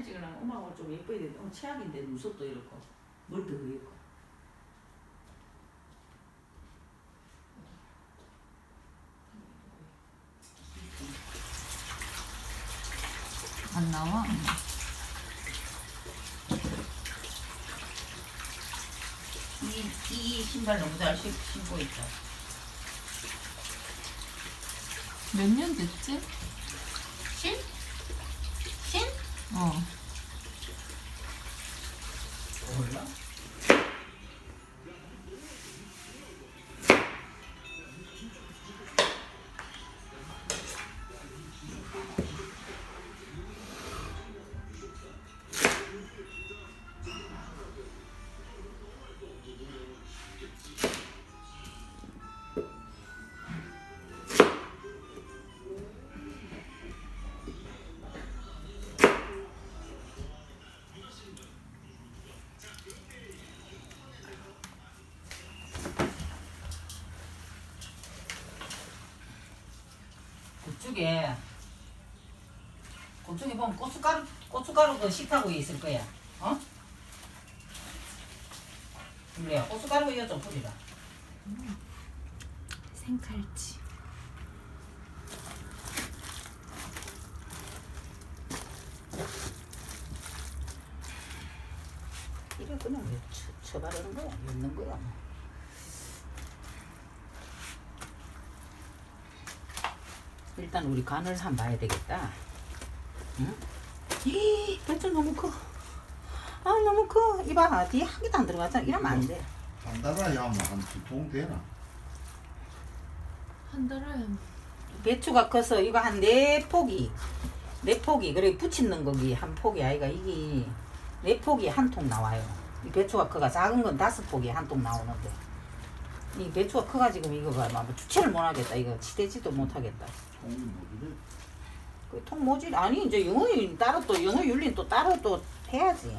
사진 찍으려면 엄마가 좀 예뻐야 돼. 너무 최악인데 눈썹도 이렇고 머리도 그렇고. 안 나와? 이, 이 신발 너무 잘 신- 신고 있다. 몇 년 됐지? 신? 신? 어. 몰라. 그쪽에 그쪽에 보면 고춧가루 고춧가루 그 식하고 있을 거야. 어? 그래 고춧가루 이거 좀 뿌리라. 생칼치. 이래 그냥 쳐바르는 거야? 넣는 거야 일단 우리 간을 한번 봐야 되겠다. 응? 이 배추 너무 커. 아 너무 커. 이봐 뒤에 한 개도 안 들어갔잖아. 이러면 안 돼. 단단하야 뭐한두통 되나? 한 달에 배추가 커서 이거 한 네 포기 네 포기 그래 붙이는 거기 한 포기 아이가 이게 네 포기 한 통 나와요 이 배추가 커가 작은 건 다섯 포기 한 통 나오는데 이 배추가 커가지고 이거가 막 주체를 못 하겠다. 이거 치대지도 못 하겠다. 통이 뭐지? 그통 모질 아니 이제 영어 따로 또 영어 윤리는 또 따로 또 해야지.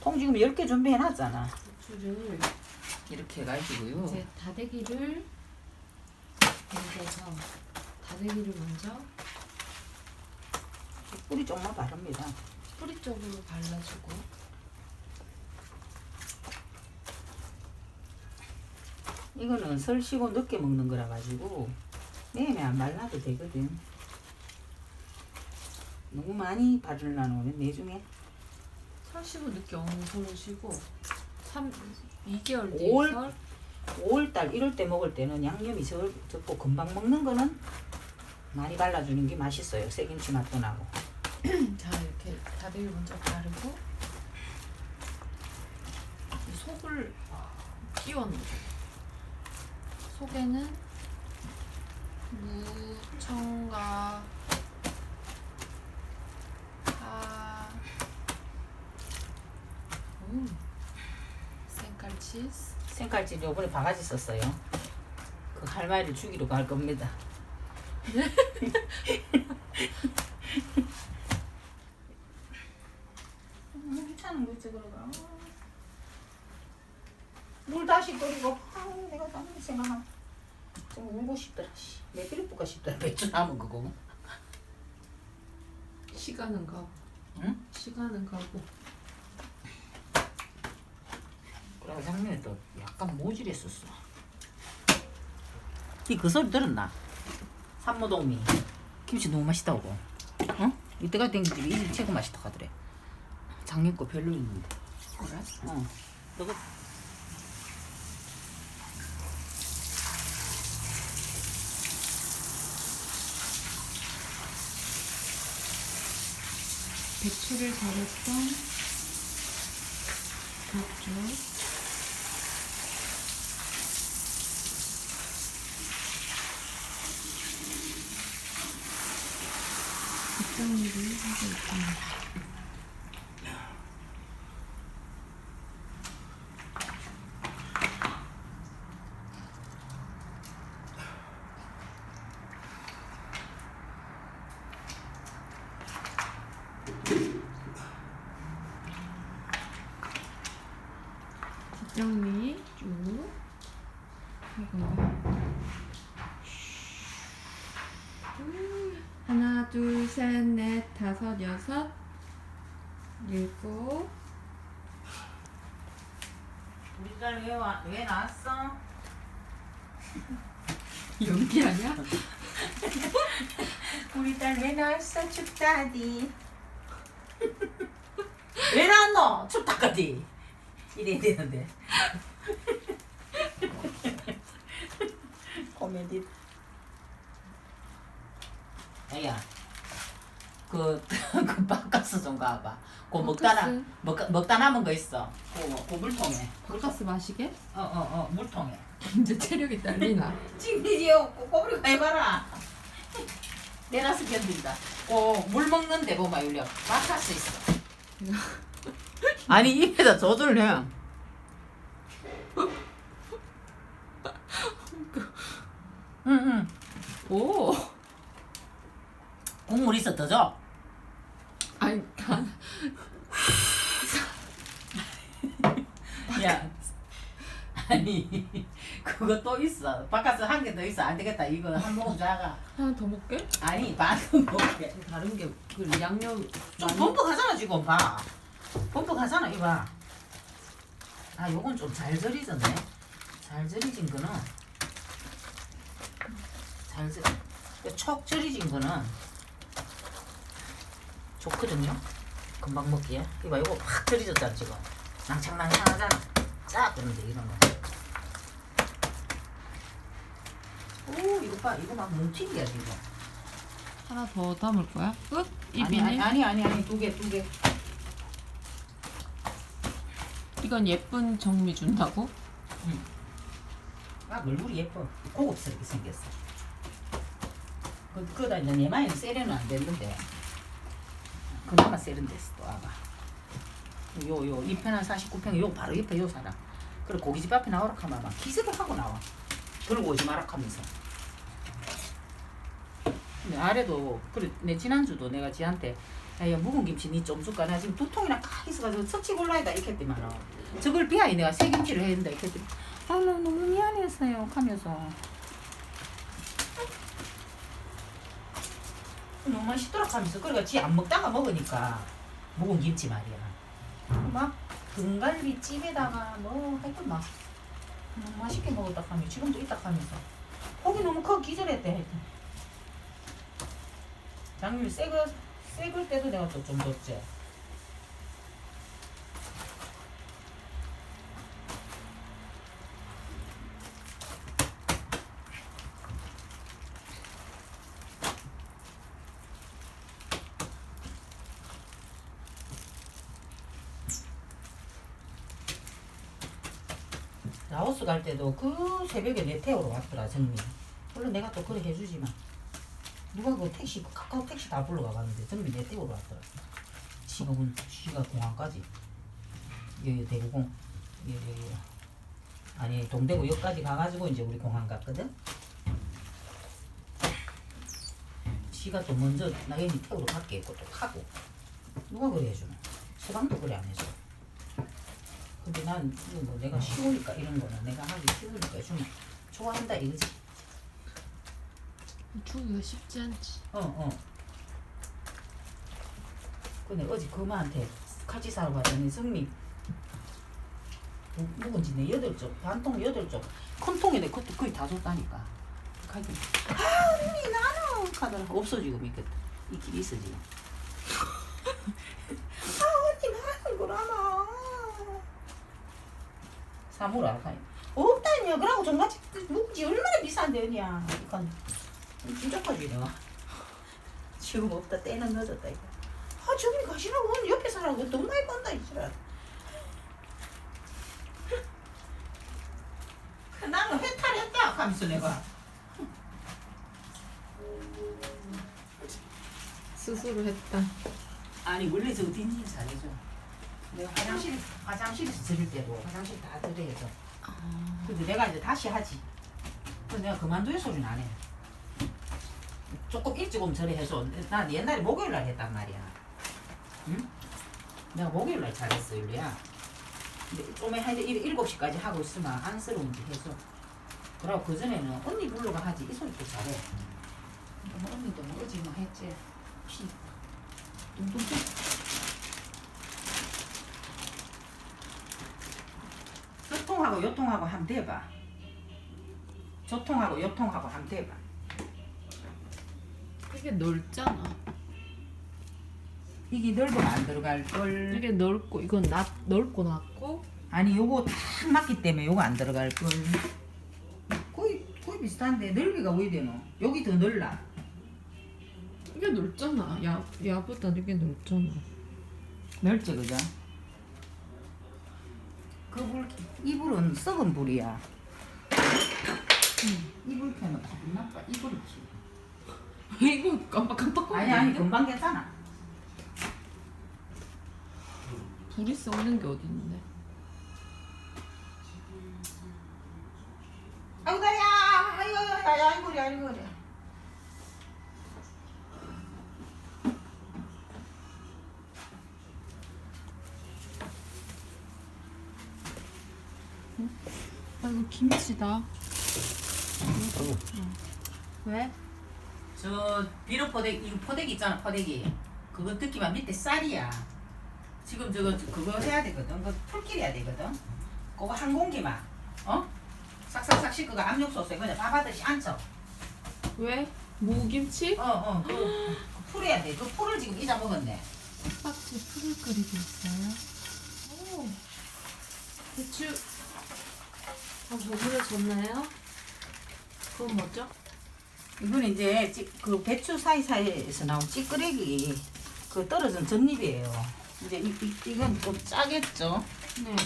통 지금 10개 준비해 놨잖아. 배추를 이렇게 해가지고요. 이제 다대기를 먼저서 다대기를 먼저 뿌리 좀만 바릅니다. 뿌리 쪽으로 발라주고 이거는 설 쉬고 늦게 먹는 거라 가지고 내내 안 말라도 되거든. 너무 많이 바르려면 내중에 설시고 늦게 쉬고 3 2개월 올- 뒤에 설 5월달 이럴 때 먹을 때는 양념이 적- 적고 금방 먹는 거는 많이 발라주는 게 맛있어요. 새김치 맛도 나고. 자 이렇게 다대기를 먼저 바르고 이 속을 끼워 넣어요. 속에는 무, 청과 파, 음, 생칼치즈, 생칼집 요번에 바가지 썼어요. 그 할머니를 죽이러 갈 겁니다. 음, 괜찮은 거 있지 그러가. 물 다시 끓이고 아우 내가 다른 생각하면 좀 울고 싶더라. 씨. 내 필요 볼까 싶더라. 배추 남은 거고. 시간은 가고, 응? 시간은 가고. 그러고 작년에 또 약간 모질했었어. 이그 소리 들었나? 산모동미 김치 너무 맛있다고. 응? 이때가 된 집이 이집 최고 맛있다 하더래. 작년 거 별로였는데. 그래? 어. 너가 배추를 절였던 닭쪽 뒷정리를 하고 있습니다. 뒷정리 쭉 하고 음, 하나 둘셋넷 다섯 여섯 일곱. 우리 딸왜 왜 나왔어? 연기 아니야? 우리 딸 왜 나왔어 춥다디? 왜 나왔노? 춥다까디? 이래야 되는데. 코미디. 야야 그, 그 바카스 좀 가봐. 그 먹다 나 바카스? 먹, 먹다 남은 거 있어. 그, 그 물통에. 바카스 마시게? 어 어 어 물통에. 이제 체력이 딸리나? 찡기지요. 꼬부리가 해봐라. 내라서 견딘다. 어 물 먹는데 보마 윤력 바카스 있어. 아니 입에다 저주를 해. 응응. 오. 국물 있어 더 줘. 아니 다야 아니 그거 또 있어. 바카스 한개 더 있어. 안 되겠다. 이거 한 모금 작아 하나 더 먹게? 아니 반은 먹게. 다른 게 그 양념 좀 많이? 가잖아 지금. 봐. 범퍼 가잖아 이봐. 아 요건 좀 잘 절이졌네 잘 절이진 거는. 잘 절, 촉 절이진 거는 좋거든요. 금방 먹기에. 이봐 요거 확 절이졌잖아 지금. 낭창낭창 하잖아 짜 그런데 이런 거 오 이거 봐 이거 막 뭉친이야 지금. 하나 더 담을 거야? 끝? 아니 입이네? 아니 아니 아니 아니 두 개 두 개. 이건 예쁜 정미 준다고? 아 얼굴이 예뻐. 고급스럽게 생겼어. 그, 그거다 이제 내 마이는 세련은 안 됐는데 그나마 세련됐어 또 아가 요요 2편한 49평 요 바로 옆에 요 사람. 그래 고깃집 앞에 나오라 하면 막 기습을 하고 나와. 들고 오지 마라 하면서. 근데 아래도 그래 내 지난주도 내가 지한테 야 야 묵은 김치 니좀 줄까? 나 지금 두 통이나 칵 있어가지고 섭취 골라이다. 이렇게 했더만 저걸 비하이 내가 새 김치를 된다. 이렇게 했더니 아, 나 너무 미안했어요. 하면서. 너무 맛있더라 하면서. 그러니까 지 안 먹다가 먹으니까 묵은 김치 말이야. 막 등갈비 찜에다가 뭐 하여튼 막 너무 맛있게 먹었다 하면 지금도 있다 하면서. 고기 너무 커 기절했대 하여튼. 장미 새거 새걸 때도 내가 또 좀 줬지. 라오스 갈 때도 그 새벽에 내 태우러 왔더라 정미 물론 내가 또 그래 해주지만. 누가 그 택시 그 카카오 택시 다 불러가 봤는데 정미 내 태우러 왔더라. 지금은 지가 공항까지. 여기 대구공. 여기 아니 동대구역까지 가가지고 이제 우리 공항 갔거든? 지가 또 먼저 나연이 태우러 갈게. 했고 또 타고. 누가 그래 해주노 서방도 그래 안 해줘 근데 난 이거 뭐 내가 쉬우니까 이런 거는 내가 하기 쉬우니까 좀 좋아한다 이거지. 주기가 쉽지 않지 어 어. 근데 어제 그마한테 같이 사러 가더니 성미 뭐- 묵은지 내 여덟 쪽 반통 여덟 쪽큰 통에 내 그것도 거의 다 줬다니까. 가더니 아 언니 나는 가더라 없어 지금 있겠다 있긴 있어 지금. 아 언니 나는 그러나. 사무라 가요. 없다니요. 그러고 정같이 묵지 얼마나 비싼데 언니야. 이건 진짜 까지 내가. 지금 없다. 때는 늦었다 이거. 아 저기 가시라고 언니 옆에 사라고 돈 많이 번다 이지라. 나는 회탈했다 하면서 내가 스스로 했다 아니 원래 저 딘진 잘해줘 내가 화장실 화장실에서 들을 때도 화장실 다 들여줘 근데 내가 이제 다시 하지. 근데 내가 그만두의 소리는 안 해. 조금 일찍 오면 저래 해줘 난 옛날에 목요일 날 했단 말이야. 응? 내가 목요일 날 잘했어 율리야 근데 좀에 한 일- 일곱 시까지 하고 있으면 안쓰러운지 해서. 그러고 그전에는 언니 불러가 하지. 이 소리 또 잘해. 뭐 언니도 뭐 어제 뭐 했지? 피 둥둥 요 통하고 요통하고 한번 대봐. 조통하고 요통하고 한번 대봐. 이게 넓잖아. 이게 넓으면 안 들어갈 걸. 이게 넓고 이건 낮 넓고 낮고 아니 요거 딱 맞기 때문에 요거 안 들어갈 걸. 거의 거의 비슷한데 넓이가 왜 되노? 여기 더 넓나? 이게 넓잖아. 야 야보다 이게 넓잖아. 넓지 그죠? 그 불 이 불은 썩은 불이야. 이불 기분 나빠. 이불이 지 이거 깜빡깜빡. 아니 아니 금방 괜찮아. 불이 썩는 게 어디 있는데? 아이고 다리야. 아이고 아이고 아이고 아이고 그래. 아 이거 김치다. 왜? 저 비료 포대기 이거 포대기 있잖아 포대기 그거 듣기만 밑에 쌀이야 지금 저거 그거 해야 되거든 그 풀길해야 되거든 그거 한 공기만 어 싹싹싹 씻고 그 압력솥에 그냥 밥하듯이 앉혀 왜? 무김치? 어어 그, 그 풀해야 돼그 풀을 지금 잊어먹었네 팥에 풀을 끓이고 있어요. 오. 대추. 아 버무려 졌나요? 그건 뭐죠? 이거는 이제 찌- 그 배추 사이사이에서 나온 찌끄레기 그 떨어진 젖잎이에요 이제 이, 이, 이 건 좀 짜겠죠 네.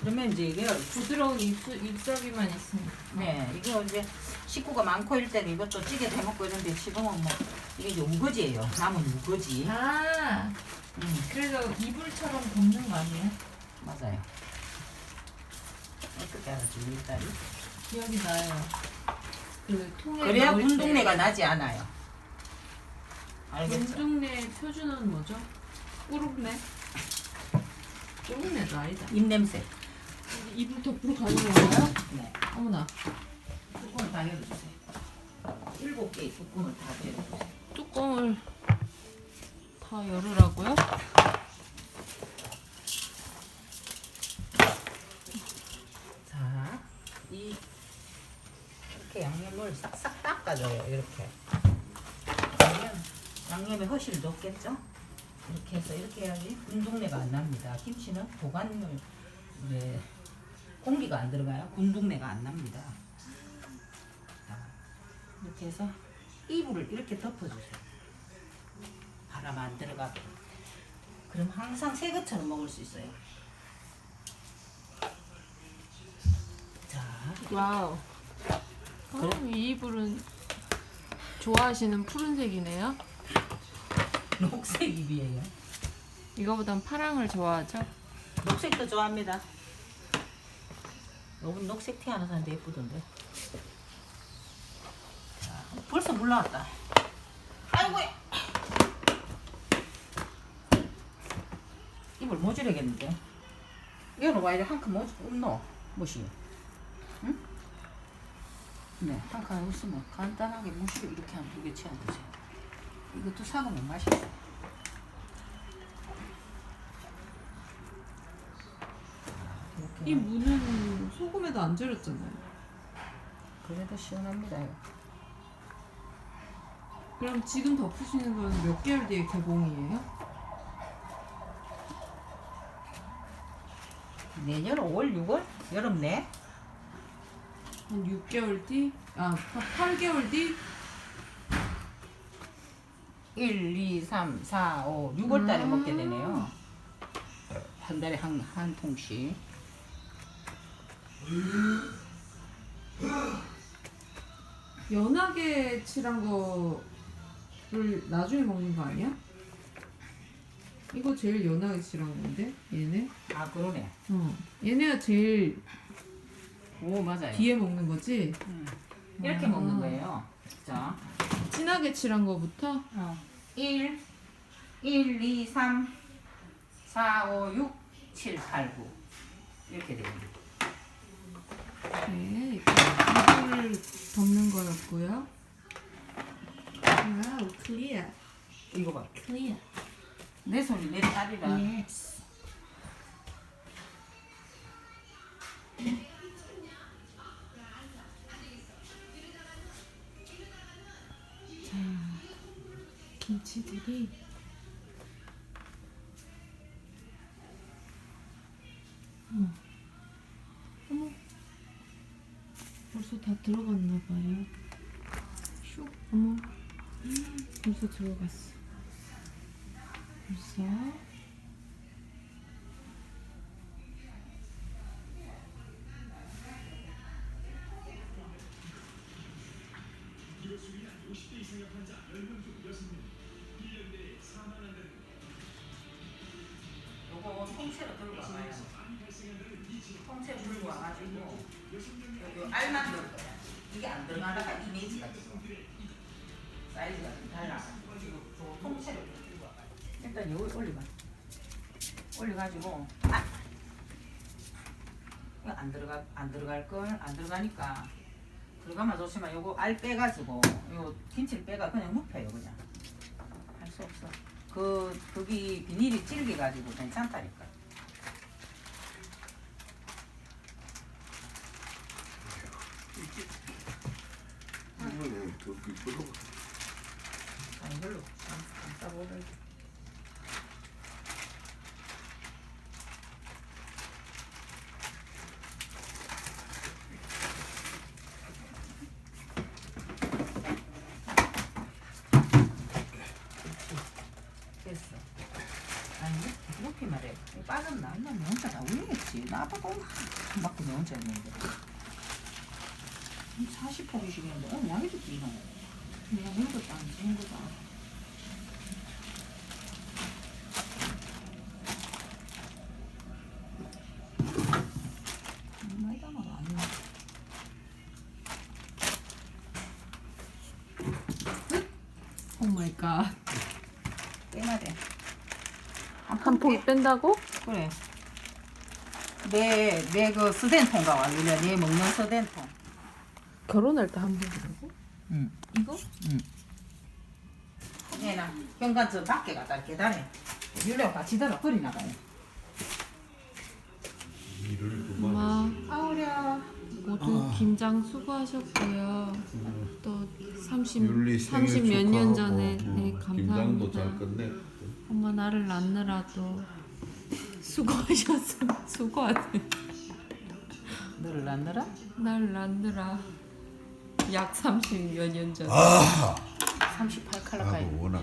그러면 이제 이게 부드러운 잎, 잎사귀만 있습니다. 네, 이거 이제 식구가 많고 이럴 때는 이것도 찌개 해먹고 이런데 지금은 뭐 이게 이제 우거지예요. 남은 우거지. 아, 음, 그래서 이불처럼 덮는 거 아니에요? 맞아요. 알았지, 우리 딸이? 기억이 나요. 그 통에 그래야 넣을 군동네가 때 나지 않아요. 알겠죠? 군동네 표준어는 뭐죠? 꾸룩내? 꾸룩내도 아니다. 입냄새. 이불 덮으러 가는 건가요? 네. 어머나. 뚜껑을 다 열어주세요. 일곱 개의 뚜껑을 다 열어주세요. 뚜껑을 다 열으라고요? 자, 이 이렇게 양념을 싹싹 닦아줘요. 이렇게. 그러면 양념에 허실도 없겠죠? 이렇게 해서 이렇게 해야지 군동내가 안 납니다. 김치는 보관을 네, 공기가 안 들어가요. 군동내가 안 납니다. 자, 이렇게 해서 이불을 이렇게 덮어주세요. 바람 안 들어가게. 그럼 항상 새 것처럼 먹을 수 있어요. 자, 와우. 어, 이 이불은 좋아하시는 푸른색이네요. 녹색 입이에요. 이거보단 파랑을 좋아하죠? 녹색도 좋아합니다. 여분 녹색 티 하나 사는데 예쁘던데. 자, 벌써 물 나왔다. 아이고야. 이걸 모지르겠는데. 이거는 와 이래 한칸 못 없노? 무시. 응? 네, 한칸 없으면 간단하게 무시를 이렇게 한 두 개 채워 주세요. 이것도 사가면 맛있어. 이렇게 이 무는 소금에도 안 절였잖아요. 그래도 시원합니다. 이거. 그럼 지금 덮으시는 건몇 개월 뒤에 개봉이에요? 내년 5월, 6월? 여름 내? 한 6개월 뒤? 아, 8개월 뒤? 1, 2, 3, 4, 5, 6월 달에 음. 먹게 되네요. 한 달에 한, 한 통씩. 연하게 칠한 거를 나중에 먹는 거 아니야? 이거 제일 연하게 칠한 건데 얘네? 아, 그러네. 어 얘네가 제일 오, 맞아요. 뒤에 먹는 거지? 음. 이렇게 아. 먹는 거예요. 자, 진하게 칠한 거부터 어. 1, 1, 2, 3, 4, 5, 6, 7, 8, 9. 이렇게 됩니다. 네 이거를 덮는 거였고요 와우 클리어 이거 봐. 클리어 내 손이 내 딸이라. 예스 김치들이 어머, 어머, 벌써 다 들어갔나 봐요. 슉, 어머, 음, 벌써 들어갔어. 벌써. 통째로 들고 와봐요. 통째로 들고 와가지고 요, 요 알만 넣을 거야. 이게 안 들어가다가 이미지가 지금 사이즈가 좀요 통째로 들고 와봐요. 일단 요걸 올려봐. 올려가지고 아! 안 들어가 안 들어갈 걸 안 들어가니까 들어가면 좋지만 요거 알 빼가지고 요 김치를 빼가 그냥 눕혀요 그냥 할 수 없어. 그 거기 비닐이 질겨 가지고 괜찮다니까. 이거는 더 이걸로 안 싸보려. 됐어. 아니 이렇게 말해. 빠졌나? 너 혼자 다 울겠지. 나 아빠가 엄마 맞고 너 혼자 했는데. 40포기씩인데 오늘 양이 좀 뛰노. 내가 먹었다 안 주는 거다. 오 마이 갓. 한 포기 뺀다고? 그래. 내, 내 그 스덴통가 왔는데, 내 먹는 스덴통. 결혼할 때한 포기라고? 응. 이거? 얘나 현관 저 밖에 갔다 계단에 유려 같이 들어 허리 나가요. 일을 엄마 아우랴. 모두 김장 수고하셨고요. 또 30, 윤리 생일 30 몇 년 축하하고, 전에 어, 네, 김장도 잘 감사합니다. 끝내. 엄마 나를 낳느라도 수고하셨어. 수고하네. 너를 낳느라? 날 낳느라 약 30몇 년 전. 38칼로 가요. 하고 워낙